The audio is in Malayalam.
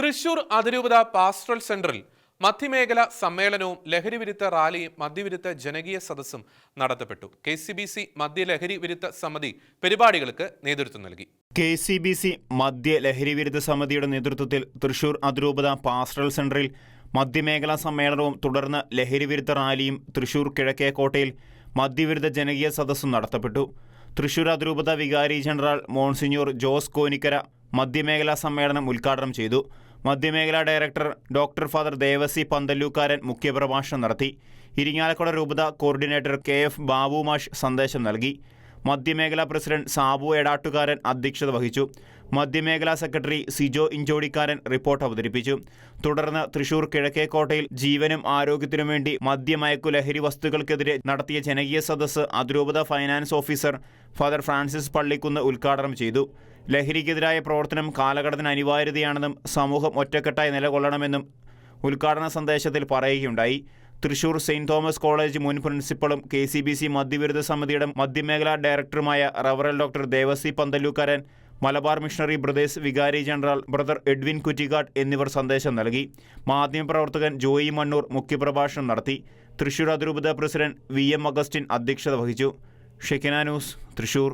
തൃശൂർ അതിരൂപത പാസ്റ്ററൽ സെന്ററിൽ മധ്യമേഖല സമ്മേളനവും ലഹരി വിരുദ്ധ റാലിയും മദ്യവിരുദ്ധ ജനകീയ സദസ്സും നടത്തപ്പെട്ടു. കെ സി ബി സി മദ്യ ലഹരി വിരുദ്ധ സമിതി പരിപാടികൾക്ക് നേതൃത്വം നൽകി. കെ സി ബി സി മദ്യ ലഹരി വിരുദ്ധ സമിതിയുടെ നേതൃത്വത്തിൽ തൃശൂർ അതിരൂപത പാസ്റ്ററൽ സെന്ററിൽ മധ്യമേഖലാ സമ്മേളനവും തുടർന്ന് ലഹരി വിരുദ്ധ റാലിയും തൃശൂർ കിഴക്കേക്കോട്ടയിൽ മദ്യവിരുദ്ധ ജനകീയ സദസ്സും നടത്തപ്പെട്ടു. തൃശൂർ അതിരൂപത വികാരി ജനറൽ മോൺസിഞ്ഞൂർ ജോസ് കോനിക്കര മധ്യമേഖലാ സമ്മേളനം ഉദ്ഘാടനം ചെയ്തു. മദ്യമേഖലാ director doctor father Devasi Panthallookkaran മുഖ്യപ്രഭാഷണം നടത്തി. ഇരിങ്ങാലക്കുട രൂപത കോർഡിനേറ്റർ കെ എഫ് ബാബു മാഷ് സന്ദേശം നൽകി. മധ്യമേഖലാ പ്രസിഡന്റ് സാബു എടാട്ടുകാരൻ അധ്യക്ഷത വഹിച്ചു. മധ്യമേഖലാ സെക്രട്ടറി സിജോ ഇഞ്ചോടിക്കാരൻ റിപ്പോർട്ട് അവതരിപ്പിച്ചു. തുടർന്ന് തൃശൂർ കിഴക്കേക്കോട്ടയിൽ ജീവനും ആരോഗ്യത്തിനും വേണ്ടി മദ്യമയക്കു ലഹരി വസ്തുക്കൾക്കെതിരെ നടത്തിയ ജനകീയ സദസ്സ് അതിരൂപത finance officer father Francis Pallikkunnu ഉദ്ഘാടനം ചെയ്തു. ലഹരിക്കെതിരായ പ്രവർത്തനം കാലഘട്ടത്തിന് അനിവാര്യതയാണെന്നും സമൂഹം ഒറ്റക്കെട്ടായി നിലകൊള്ളണമെന്നും ഉദ്ഘാടന സന്ദേശത്തിൽ പറയുകയുണ്ടായി. തൃശൂർ സെയിന്റ് തോമസ് കോളേജ് മുൻ പ്രിൻസിപ്പളും കെ സി ബി സി മദ്യവിരുദ്ധ സമിതിയുടെ മദ്യമേഖലാ ഡയറക്ടറുമായ റവറൽ doctor Devasi Panthallookkaran Malabar missionary brothers വികാരി ജനറൽ ബ്രദർ എഡ്വിൻ കുറ്റിക്കാട്ട് എന്നിവർ സന്ദേശം നൽകി. മാധ്യമപ്രവർത്തകൻ ജോയി മണ്ണൂർ മുഖ്യപ്രഭാഷണം നടത്തി. തൃശൂർ അതിരൂപത പ്രസിഡന്റ് വി എം അഗസ്റ്റിൻ അധ്യക്ഷത വഹിച്ചു. Shekinah news Thrissur.